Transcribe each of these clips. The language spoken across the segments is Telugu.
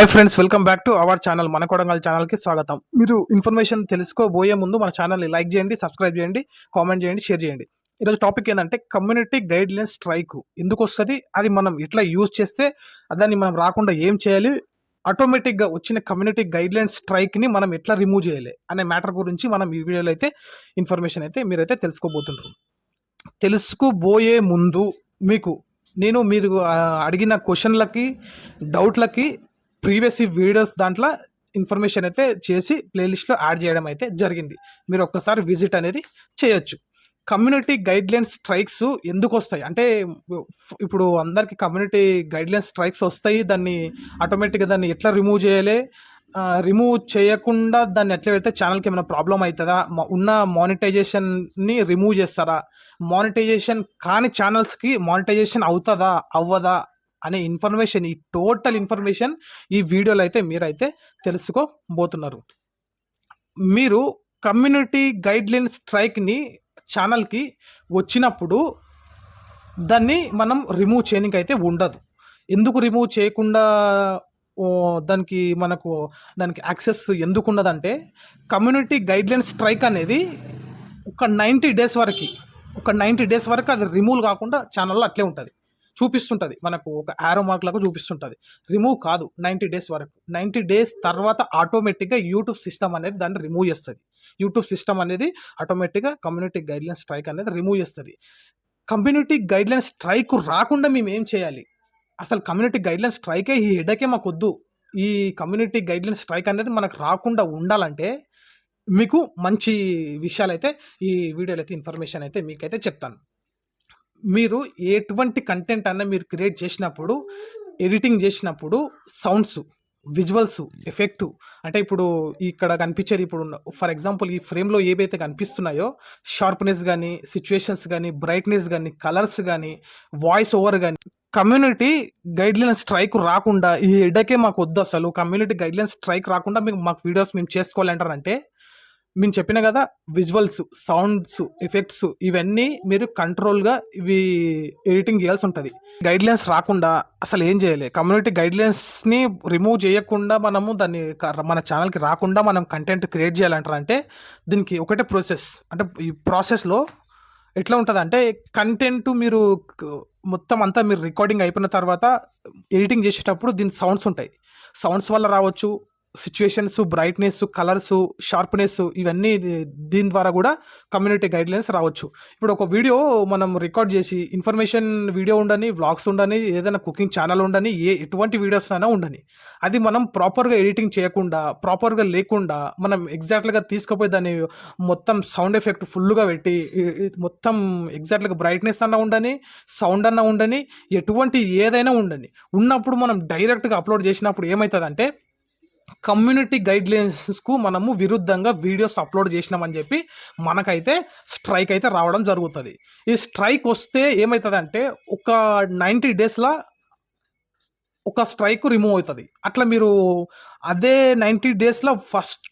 Hi friends welcome back to our channel మన కొడంగల్ ఛానల్కి స్వాగతం. మీరు ఇన్ఫర్మేషన్ తెలుసుకోబోయే ముందు మన ఛానల్ని లైక్ చేయండి సబ్స్క్రైబ్ చేయండి కామెంట్ చేయండి షేర్ చేయండి. ఈరోజు టాపిక్ ఏంటంటే కమ్యూనిటీ గైడ్ లైన్ స్ట్రైక్ ఎందుకు వస్తుంది? అది మనం ఎట్లా యూజ్ చేస్తే దాన్ని మనం రాకుండా ఏం చేయాలి? ఆటోమేటిక్గా వచ్చిన కమ్యూనిటీ గైడ్ లైన్ స్ట్రైక్ని మనం ఎట్లా రిమూవ్ చేయాలి? అనే మ్యాటర్ గురించి మనం ఈ వీడియోలో అయితే ఇన్ఫర్మేషన్ అయితే మీరైతే తెలుసుకోబోతుంటారు తెలుసుకోబోయే ముందు మీకు నేను మీరు అడిగిన క్వశ్చన్లకి డౌట్లకి ప్రీవియస్ వీడియోస్ దాంట్లో ఇన్ఫర్మేషన్ అయితే చేసి ప్లేలిస్ట్లో యాడ్ చేయడం అయితే జరిగింది. మీరు ఒక్కసారి విజిట్ అనేది చేయొచ్చు. కమ్యూనిటీ గైడ్లైన్స్ స్ట్రైక్స్ ఎందుకు వస్తాయి? అంటే ఇప్పుడు అందరికీ కమ్యూనిటీ గైడ్లైన్స్ స్ట్రైక్స్ వస్తాయి దాన్ని ఆటోమేటిక్గా దాన్ని ఎట్లా రిమూవ్ చేయాలి? రిమూవ్ చేయకుండా దాన్ని ఎట్లా పెడితే ఛానల్కి ఏమైనా ప్రాబ్లం అవుతుందా? ఉన్న మానిటైజేషన్ని రిమూవ్ చేస్తారా? మానిటైజేషన్ కాని ఛానల్స్కి మానిటైజేషన్ అవుతుందా? అవ్వదా? అనే ఇన్ఫర్మేషన్ ఈ టోటల్ ఇన్ఫర్మేషన్ ఈ వీడియోలో అయితే మీరైతే తెలుసుకోబోతున్నారు. మీరు కమ్యూనిటీ గైడ్లైన్ స్ట్రైక్ని ఛానల్కి వచ్చినప్పుడు దాన్ని మనం రిమూవ్ చేయడానికి అయితే ఉండదు. ఎందుకు రిమూవ్ చేయకుండా దానికి మనకు దానికి యాక్సెస్ ఎందుకు ఉండదంటే కమ్యూనిటీ గైడ్లైన్ స్ట్రైక్ అనేది ఒక నైంటీ డేస్ వరకు ఒక నైంటీ డేస్ వరకు అది రిమూవ్ కాకుండా ఛానల్లో అట్లే ఉంటుంది. చూపిస్తుంటుంది. మనకు ఒక యారో మార్క్ లాగా చూపిస్తుంటుంది. రిమూవ్ కాదు నైంటీ డేస్ వరకు. నైంటీ డేస్ తర్వాత ఆటోమేటిక్గా యూట్యూబ్ సిస్టమ్ అనేది దాన్ని రిమూవ్ చేస్తుంది. యూట్యూబ్ సిస్టమ్ అనేది ఆటోమేటిక్గా కమ్యూనిటీ గైడ్లైన్ స్ట్రైక్ అనేది రిమూవ్ చేస్తుంది. కమ్యూనిటీ గైడ్లైన్ స్ట్రైక్ రాకుండా మేము ఏం చేయాలి? అసలు కమ్యూనిటీ గైడ్లైన్ స్ట్రైకే ఈ హెడకే మాకు వద్దు ఈ కమ్యూనిటీ గైడ్లైన్ స్ట్రైక్ అనేది మనకు రాకుండా ఉండాలంటే మీకు మంచి విషయాలు అయితే ఈ వీడియోలో అయితే ఇన్ఫర్మేషన్ అయితే మీకైతే చెప్తాను. మీరు ఎటువంటి కంటెంట్ అన్న మీరు క్రియేట్ చేసినప్పుడు ఎడిటింగ్ చేసినప్పుడు సౌండ్స్ విజువల్స్ ఎఫెక్ట్ అంటే ఇప్పుడు ఇక్కడ కనిపించేది ఇప్పుడు ఫర్ ఎగ్జాంపుల్ ఈ ఫ్రేమ్లో ఏవైతే కనిపిస్తున్నాయో షార్ప్నెస్ కానీ సిచ్యువేషన్స్ కానీ బ్రైట్నెస్ కానీ కలర్స్ కానీ వాయిస్ ఓవర్ కానీ కమ్యూనిటీ గైడ్లైన్ స్ట్రైక్ రాకుండా ఈ ఎడకే మాకు వద్దు అసలు. కమ్యూనిటీ గైడ్లైన్ స్ట్రైక్ రాకుండా మీకు మాకు వీడియోస్ మేము చేసుకోవాలంటారంటే మేము చెప్పిన కదా విజువల్స్ సౌండ్స్ ఎఫెక్ట్స్ ఇవన్నీ మీరు కంట్రోల్గా ఇవి ఎడిటింగ్ చేయాల్సి ఉంటుంది. గైడ్లైన్స్ రాకుండా అసలు ఏం చేయాలి. కమ్యూనిటీ గైడ్లైన్స్ని రిమూవ్ చేయకుండా మనము దాన్ని మన ఛానల్కి రాకుండా మనం కంటెంట్ క్రియేట్ చేయాలంటారంటే దీనికి ఒకటే ప్రాసెస్ అంటే ఈ ప్రాసెస్లో ఎట్లా ఉంటుంది అంటే కంటెంట్ మీరు మొత్తం అంతా మీరు రికార్డింగ్ అయిపోయిన తర్వాత ఎడిటింగ్ చేసేటప్పుడు దీని సౌండ్స్ ఉంటాయి. సౌండ్స్ వల్ల రావచ్చు సిచ్యువేషన్స్ బ్రైట్నెస్ కలర్స్ షార్ప్నెస్ ఇవన్నీ దీని ద్వారా కూడా కమ్యూనిటీ గైడ్లైన్స్ రావచ్చు. ఇప్పుడు ఒక వీడియో మనం రికార్డ్ చేసి ఇన్ఫర్మేషన్ వీడియో ఉండని వ్లాగ్స్ ఉండని ఏదైనా కుకింగ్ ఛానల్ ఉండని ఏ ఎటువంటి వీడియోస్ అయినా ఉండని అది మనం ప్రాపర్గా ఎడిటింగ్ చేయకుండా ప్రాపర్గా లేకుండా మనం ఎగ్జాక్ట్గా తీసుకుపోయి దాన్ని మొత్తం సౌండ్ ఎఫెక్ట్ ఫుల్గా పెట్టి మొత్తం ఎగ్జాక్ట్గా బ్రైట్నెస్ అన్న ఉండని సౌండ్ అన్న ఉండని ఎటువంటి ఏదైనా ఉండని ఉన్నప్పుడు మనం డైరెక్ట్గా అప్లోడ్ చేసినప్పుడు ఏమవుతుందంటే కమ్యూనిటీ గైడ్లైన్స్కు మనము విరుద్ధంగా వీడియోస్ అప్లోడ్ చేసినామని చెప్పి మనకైతే స్ట్రైక్ అయితే రావడం జరుగుతుంది. ఈ స్ట్రైక్ వస్తే ఏమవుతుందంటే ఒక నైంటీ డేస్లో ఒక స్ట్రైక్ రిమూవ్ అవుతుంది. అట్లా మీరు అదే నైంటీ డేస్లో ఫస్ట్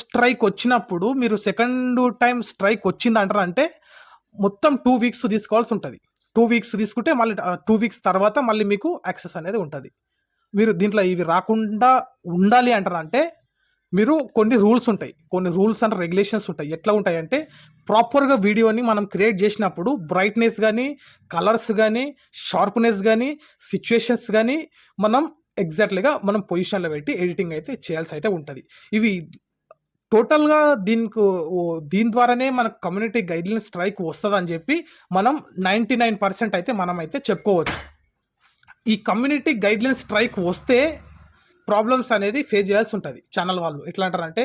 స్ట్రైక్ వచ్చినప్పుడు మీరు సెకండ్ టైం స్ట్రైక్ వచ్చింది అంటారంటే మొత్తం టూ వీక్స్ తీసుకోవాల్సి ఉంటుంది. టూ వీక్స్ తీసుకుంటే మళ్ళీ టూ వీక్స్ తర్వాత మళ్ళీ మీకు యాక్సెస్ అనేది ఉంటుంది. మీరు దీంట్లో ఇవి రాకుండా ఉండాలి అంటారంటే మీరు కొన్ని రూల్స్ ఉంటాయి. కొన్ని రూల్స్ అండ్ రెగ్యులేషన్స్ ఉంటాయి. ఎట్లా ఉంటాయి అంటే ప్రాపర్గా వీడియోని మనం క్రియేట్ చేసినప్పుడు బ్రైట్నెస్ కానీ కలర్స్ కానీ షార్ప్నెస్ కానీ సిచ్యుయేషన్స్ కానీ మనం ఎగ్జాక్ట్లీగా మనం పొజిషన్లో పెట్టి ఎడిటింగ్ అయితే చేయాల్సి అయితే ఉంటుంది. ఇవి టోటల్గా దీనికి ఓ- దీని ద్వారానే మన కమ్యూనిటీ గైడ్లైన్ స్ట్రైక్ వస్తుంది అని చెప్పి మనం నైంటీ నైన్ పర్సెంట్ అయితే మనం అయితే చెప్పుకోవచ్చు. ఈ కమ్యూనిటీ గైడ్లైన్ స్ట్రైక్ వస్తే ప్రాబ్లమ్స్ అనేది ఫేస్ చేయాల్సి ఉంటుంది. ఛానల్ వాళ్ళు ఎట్లా అంటారంటే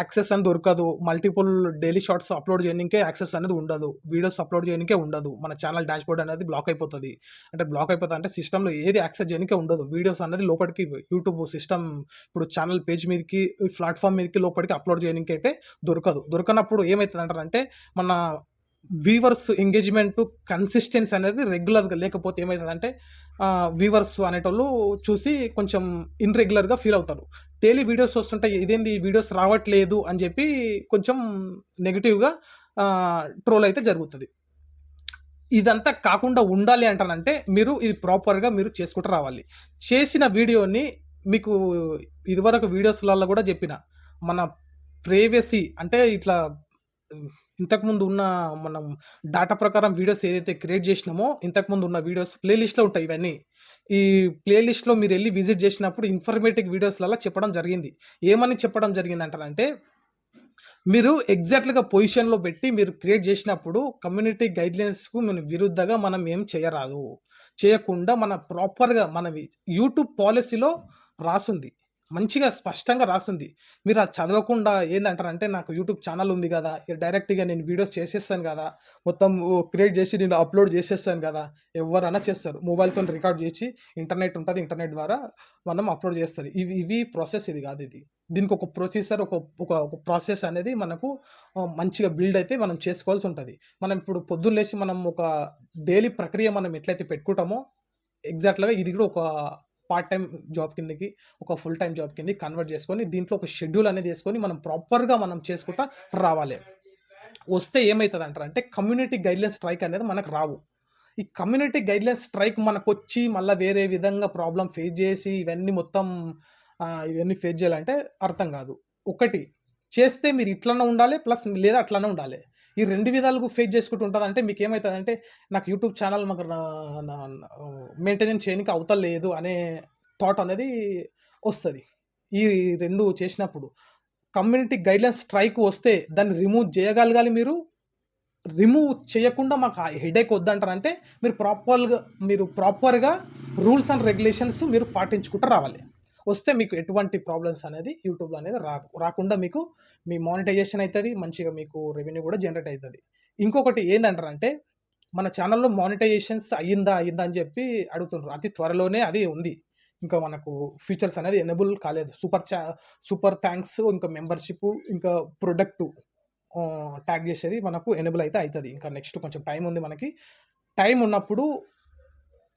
యాక్సెస్ అని దొరకదు. మల్టిపుల్ డైలీ షార్ట్స్ అప్లోడ్ చేయడానికే యాక్సెస్ అనేది ఉండదు. వీడియోస్ అప్లోడ్ చేయడానికే ఉండదు. మన ఛానల్ డాష్ బోర్డ్ అనేది బ్లాక్ అయిపోతుంది. అంటే బ్లాక్ అయిపోతుంది అంటే సిస్టంలో ఏది యాక్సెస్ చేయడానికే ఉండదు. వీడియోస్ అనేది లోపలికి యూట్యూబ్ సిస్టమ్ ఇప్పుడు ఛానల్ పేజ్ మీదకి ప్లాట్ఫామ్ మీదకి లోపలికి అప్లోడ్ చేయడానికి అయితే దొరకదు. దొరకనప్పుడు ఏమవుతుంది అంటారంటే మన వీవర్స్ ఎంగేజ్మెంట్ కన్సిస్టెన్సీ అనేది రెగ్యులర్గా లేకపోతే ఏమవుతుందంటే వీవర్స్ అనేటోళ్ళు చూసి కొంచెం ఇన్రెగ్యులర్గా ఫీల్ అవుతారు. డైలీ వీడియోస్ వస్తుంటాయి ఇదేంది వీడియోస్ రావట్లేదు అని చెప్పి కొంచెం నెగిటివ్గా ట్రోల్ అయితే జరుగుతుంది. ఇదంతా కాకుండా ఉండాలి అంటానంటే మీరు ఇది ప్రాపర్గా మీరు చేసుకుంటూ రావాలి. చేసిన వీడియోని మీకు ఇదివరకు వీడియోస్లలో కూడా చెప్పిన మన ప్రైవసీ అంటే ఇట్లా ఇంతకుముందు ఉన్న మనం డాటా ప్రకారం వీడియోస్ ఏదైతే క్రియేట్ చేసినామో ఇంతకుముందు ఉన్న వీడియోస్ ప్లేలిస్ట్లో ఉంటాయి ఇవన్నీ. ఈ ప్లేలిస్ట్లో మీరు వెళ్ళి విజిట్ చేసినప్పుడు ఇన్ఫర్మేటివ్ వీడియోస్లలో చెప్పడం జరిగింది. ఏమని చెప్పడం జరిగింది అంటారంటే మీరు ఎగ్జాక్ట్‌గా పొజిషన్‌లో పెట్టి మీరు క్రియేట్ చేసినప్పుడు కమ్యూనిటీ గైడ్‌లైన్స్‌కు మనం విరుద్ధంగా మనం ఏం చేయరాదు. చేయకుండా మన ప్రాపర్‌గా మన యూట్యూబ్ పాలసీలో రాసుంది. మంచిగా స్పష్టంగా రాస్తుంది. మీరు అది చదవకుండా ఏంటంటారంటే నాకు యూట్యూబ్ ఛానల్ ఉంది కదా డైరెక్ట్‌గా నేను వీడియోస్ చేసేస్తాను కదా మొత్తం క్రియేట్ చేసి నేను అప్‌లోడ్ చేసేస్తాను కదా ఎవరైనా చేస్తారు. మొబైల్‌తోని రికార్డ్ చేసి ఇంటర్నెట్ ఉంటుంది ఇంటర్నెట్ ద్వారా మనం అప్‌లోడ్ చేస్తారు. ఇవి ఇవి ప్రాసెస్ ఇది కాదు ఇది. దీనికి ఒక ఒక ఒక ప్రాసెస్ అనేది మనకు మంచిగా బిల్డ్ అయితే మనం చేసుకోవాల్సి ఉంటుంది. మనం ఇప్పుడు పొద్దున్న లేచి మనం ఒక డైలీ ప్రక్రియ మనం ఎట్లయితే పెట్టుకుంటామో, ఎగ్జాక్ట్‌గా ఇది కూడా ఒక పార్ట్ టైం జాబ్ కిందకి, ఒక ఫుల్ టైం జాబ్ కింది కన్వర్ట్ చేసుకొని దీంట్లో ఒక షెడ్యూల్ అనేది వేసుకొని మనం ప్రాపర్‌గా మనం చేసుకుంటా రావాలి. వస్తే ఏమవుతుంది అంటారు అంటే కమ్యూనిటీ గైడ్‌లైన్స్ స్ట్రైక్ అనేది మనకు రావు. ఈ కమ్యూనిటీ గైడ్‌లైన్స్ స్ట్రైక్ వచ్చి మళ్ళీ వేరే విధంగా ప్రాబ్లం ఫేస్ చేసి ఇవన్నీ మొత్తం ఇవన్నీ ఫేస్ చేయాలంటే అర్థం కాదు ఒకటి చేస్తే మీరు ఇట్లనే ఉండాలి. ప్లస్ లేదా అట్లనే ఉండాలి. ఈ రెండు విధాలుగా ఫేస్ చేసుకుంటూ ఉంటదంటే మీకేమైతదంటే, నాకు యూట్యూబ్ ఛానల్ మాకు మెయింటెనెన్స్ చేయడానికి అవతల లేదు అనే థాట్ అనేది వస్తుంది ఈ రెండు చేసినప్పుడు. కమ్యూనిటీ గైడ్‌లైన్స్ స్ట్రైక్ వస్తే దాన్ని రిమూవ్ చేయగలగాలి మీరు. రిమూవ్ చేయకుండా మాకు ఆ హెడేక్ వద్దంటారంటే, మీరు ప్రాపర్‌గా మీరు ప్రాపర్‌గా రూల్స్ అండ్ రెగ్యులేషన్స్ మీరు పాటించుకుంటూ రావాలి. వస్తే మీకు ఎటువంటి ప్రాబ్లమ్స్ అనేది యూట్యూబ్‌లో అనేది రాదు. రాకుండా మీకు మీ మానిటైజేషన్ అవుతుంది మంచిగా మీకు రెవెన్యూ కూడా జనరేట్ అవుతుంది ఇంకొకటి ఏంటంటారంటే మన ఛానెల్‌లో మానిటైజేషన్స్ అయిందా? అయిందా? అని చెప్పి అడుగుతున్నారు అతి త్వరలోనే అది ఉంది. ఇంకా మనకు ఫీచర్స్ అనేది ఎనబుల్ కాలేదు. సూపర్ చా సూపర్ థ్యాంక్స్ ఇంకా మెంబర్‌షిప్ ఇంకా ప్రొడక్ట్ ట్యాగ్ చేసేది మనకు ఎనబుల్ అయితే అవుతుంది ఇంకా నెక్స్ట్ కొంచెం టైం ఉంది మనకి. టైం ఉన్నప్పుడు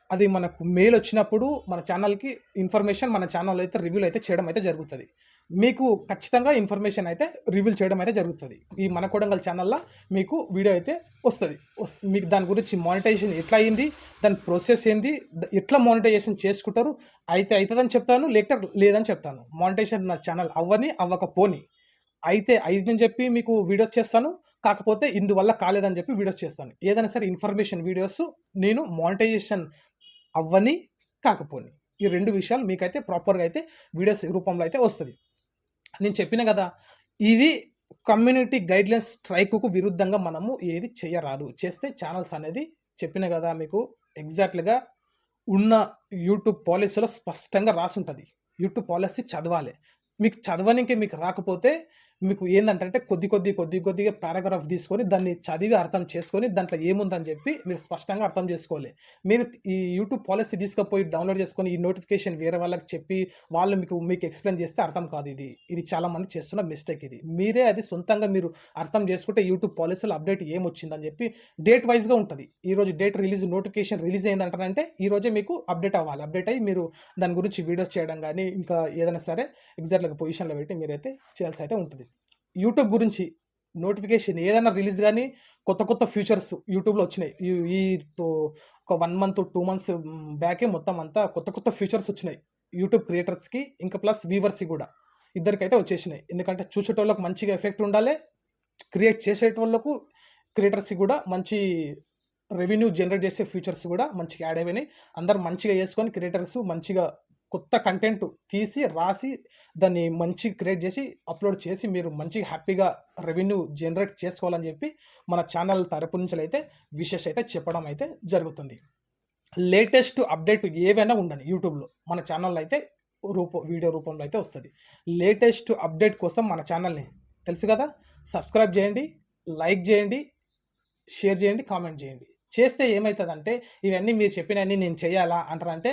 అది మనకు మెయిల్ వచ్చినప్పుడు మన ఛానల్కి ఇన్ఫర్మేషన్ మన ఛానల్ అయితే రివ్యూలు అయితే చేయడం అయితే జరుగుతుంది మీకు ఖచ్చితంగా ఇన్ఫర్మేషన్ అయితే రివ్యూల్ చేయడం అయితే జరుగుతుంది ఈ మన కొడంగల్ ఛానల్లో మీకు వీడియో అయితే వస్తుంది మీకు దాని గురించి మానిటైజేషన్ ఎట్లా అయింది? దాని ప్రాసెస్ ఏంది? ఎట్లా మానిటైజేషన్ చేసుకుంటారు? అయితే అవుతుందని చెప్తాను. లేకపోతే లేదని చెప్తాను. మానిటైజేషన్ నా ఛానల్ అవ్వని, అవ్వకపోని. అయితే అయిందని చెప్పి మీకు వీడియోస్ చేస్తాను. కాకపోతే ఇందువల్ల కాలేదని చెప్పి వీడియోస్ చేస్తాను. ఏదైనా సరే ఇన్ఫర్మేషన్ వీడియోస్ నేను మానిటైజేషన్ అవ్వని, కాకపోని. ఈ రెండు విషయాలు మీకైతే ప్రాపర్‌గా అయితే వీడియోస్ రూపంలో అయితే వస్తుంది నేను చెప్పిన కదా ఇది కమ్యూనిటీ గైడ్‌లైన్స్ స్ట్రైక్‌కు విరుద్ధంగా మనము ఏది చేయరాదు. చేస్తే ఛానల్స్ అనేది చెప్పిన కదా మీకు ఎగ్జాక్ట్‌గా ఉన్న యూట్యూబ్ పాలసీలో స్పష్టంగా రాసుంటది. యూట్యూబ్ పాలసీ చదవాలి. మీకు చదవడానికి మీకు రాకపోతే మీకు ఏంటంటే కొద్ది కొద్ది, కొద్ది కొద్దిగా పారాగ్రాఫ్ తీసుకొని దాన్ని చదివి అర్థం చేసుకొని దాంట్లో ఏముందని చెప్పి మీరు స్పష్టంగా అర్థం చేసుకోవాలి మీరు ఈ యూట్యూబ్ పాలసీ తీసుకుపోయి డౌన్‌లోడ్ చేసుకొని ఈ నోటిఫికేషన్ వేరే వాళ్ళకి చెప్పి వాళ్ళు మీకు మీకు ఎక్స్‌ప్లెయిన్ చేస్తే అర్థం కాదు ఇది. ఇది చాలామంది చేస్తున్న మిస్టేక్ ఇది. మీరే అది సొంతంగా మీరు అర్థం చేసుకుంటే యూట్యూబ్ పాలసీలో అప్డేట్ ఏమొచ్చిందని చెప్పి డేట్ వైస్‌గా ఉంటుంది ఈరోజు డేట్ రిలీజ్ నోటిఫికేషన్ రిలీజ్ అయిందంటారంటే ఈరోజే మీకు అప్డేట్ అవ్వాలి. అప్డేట్ అయ్యి మీరు దాని గురించి వీడియోస్ చేయడం కానీ ఇంకా ఏదైనా సరే ఎగ్జాక్ట్‌గా పొజిషన్‌లో పెట్టి మీరైతే చేయాల్సి అయితే ఉంటుంది యూట్యూబ్ గురించి నోటిఫికేషన్ ఏదైనా రిలీజ్ కానీ కొత్త కొత్త ఫీచర్స్ యూట్యూబ్‌లో వచ్చినాయి. ఈ ఒక వన్ మంత్, టూ మంత్స్ బ్యాకే మొత్తం అంతా కొత్త కొత్త ఫీచర్స్ వచ్చినాయి. యూట్యూబ్ క్రియేటర్స్‌కి ఇంకా ప్లస్ వ్యూవర్స్‌కి కూడా ఇద్దరికైతే వచ్చేసినాయి. ఎందుకంటే చూసేటోళ్ళకి మంచిగా ఎఫెక్ట్ ఉండాలి క్రియేట్ చేసేటోళ్ళకు క్రియేటర్స్‌కి కూడా మంచి రెవెన్యూ జనరేట్ చేసే ఫ్యూచర్స్ కూడా మంచిగా యాడ్ అయిపోయినాయి. అందరు మంచిగా చేసుకొని క్రియేటర్స్ మంచిగా కొత్త కంటెంట్ తీసి, రాసి దాన్ని మంచి క్రియేట్ చేసి అప్‌లోడ్ చేసి మీరు మంచి హ్యాపీగా రెవెన్యూ జనరేట్ చేసుకోవాలని చెప్పి మన ఛానల్ తరపు నుంచెలైతే విషెస్ అయితే చెప్పడం అయితే జరుగుతుంది. లేటెస్ట్ అప్డేట్ ఏవైనా ఉండండి యూట్యూబ్‌లో. మన ఛానల్ అయితే రూప వీడియో రూపంలో అయితే వస్తుంది. లేటెస్ట్ అప్డేట్ కోసం మన ఛానల్ని తెలుసు కదా? సబ్స్క్రైబ్ చేయండి లైక్ చేయండి షేర్ చేయండి కామెంట్ చేయండి. చేస్తే ఏమవుతుందంటే ఇవన్నీ మీరు చెప్పినవన్నీ నేను చేయాలా అంటారంటే,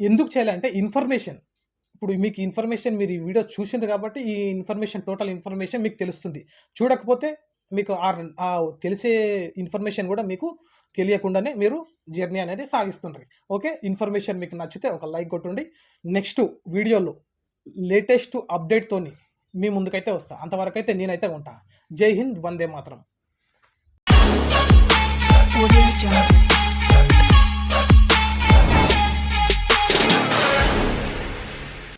ఎందుకు చేయాలంటే ఇన్ఫర్మేషన్ ఇప్పుడు మీకు ఇన్ఫర్మేషన్ మీరు ఈ వీడియో చూసిండ్రు కాబట్టి ఈ ఇన్ఫర్మేషన్ టోటల్ ఇన్ఫర్మేషన్ మీకు తెలుస్తుంది. చూడకపోతే మీకు ఆ తెలిసే ఇన్ఫర్మేషన్ కూడా మీకు తెలియకుండానే మీరు జర్నీ అనేది సాగిస్తుండ్రి. ఓకే ఇన్ఫర్మేషన్ మీకు నచ్చితే ఒక లైక్ కొట్టండి. నెక్స్ట్ వీడియోలో లేటెస్ట్ అప్డేట్తోని మీ ముందుకైతే వస్తా. అంతవరకు అయితే నేనైతే ఉంటా. జై హింద్ వందే మాత్రం.